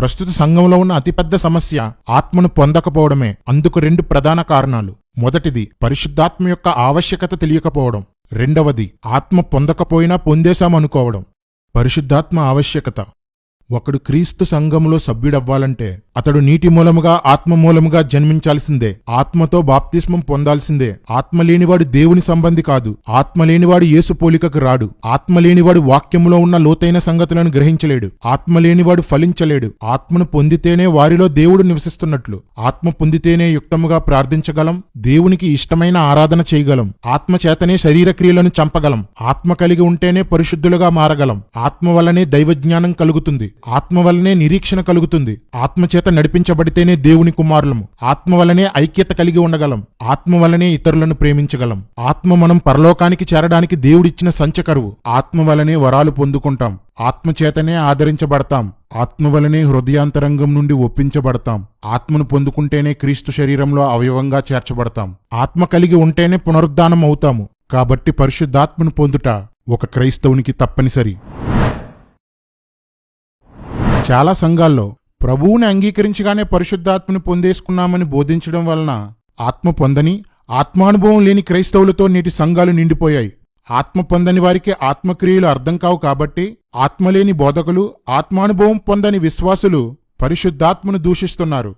ప్రస్తుత సంఘంలో ఉన్న అతిపెద్ద సమస్య ఆత్మను పొందకపోవడమే అందుకు రెండు ప్రధాన కారణాలు. మొదటిది పరిశుద్ధాత్మ యొక్క ఆవశ్యకత తెలియకపోవడం. రెండవది ఆత్మ పొందకపోయినా పొందేశామనుకోవడం. పరిశుద్ధాత్మ ఆవశ్యకత. ఒకడు క్రీస్తు సంఘములో సభ్యుడవ్వాలంటే అతడు నీటి మూలముగా ఆత్మ మూలముగా జన్మించాల్సిందే. ఆత్మతో బాప్తిస్మం పొందాల్సిందే. ఆత్మ లేనివాడు దేవుని సంబంధి కాదు. ఆత్మ లేనివాడు యేసు పోలికకు రాడు. ఆత్మ లేనివాడు వాక్యములో ఉన్న లోతైన సంగతులను గ్రహించలేడు. ఆత్మ లేనివాడు ఫలించలేడు. ఆత్మను పొందితేనే వారిలో దేవుడు నివసిస్తున్నట్లు. ఆత్మ పొందితేనే యుక్తముగా ప్రార్థించగలం. దేవునికి ఇష్టమైన ఆరాధన చేయగలం. ఆత్మ చేతనే శరీర క్రియలను చంపగలం. ఆత్మ కలిగి ఉంటేనే పరిశుద్ధులుగా మారగలం. ఆత్మ వల్లనే దైవజ్ఞానం కలుగుతుంది. ఆత్మ వల్లనే నిరీక్షణ కలుగుతుంది. ఆత్మ చేత నడిపించబడితేనే దేవుని కుమారులము. ఆత్మ వలనే ఐక్యత కలిగి ఉండగలం. ఆత్మ వలనే ఇతరులను ప్రేమించగలం. ఆత్మ మనం పరలోకానికి చేరడానికి దేవుడిచ్చిన సంచకరువు ఆత్మ వలనే వరాలు పొందుకుంటాం. ఆత్మ చేతనే ఆదరించబడతాం. ఆత్మ వలనే హృదయాంతరంగం నుండి ఒప్పించబడతాం. ఆత్మను పొందుకుంటేనే క్రీస్తు శరీరంలో అవయవంగా చేర్చబడతాం. ఆత్మ కలిగి ఉంటేనే పునరుద్ధానం అవుతాము. కాబట్టి పరిశుద్ధాత్మను పొందుట ఒక క్రైస్తవునికి తప్పనిసరి. చాలా సంఘాల్లో ప్రభువుని అంగీకరించగానే పరిశుద్ధాత్మను పొందేసుకున్నామని బోధించడం వలన ఆత్మ పొందని ఆత్మానుభవం లేని క్రైస్తవులతో నేటి సంఘాలు నిండిపోయాయి. ఆత్మ పొందని వారికి ఆత్మక్రియలు అర్థం కావు కాబట్టి ఆత్మలేని బోధకులు ఆత్మానుభవం పొందని విశ్వాసులు పరిశుద్ధాత్మను దూషిస్తున్నారు.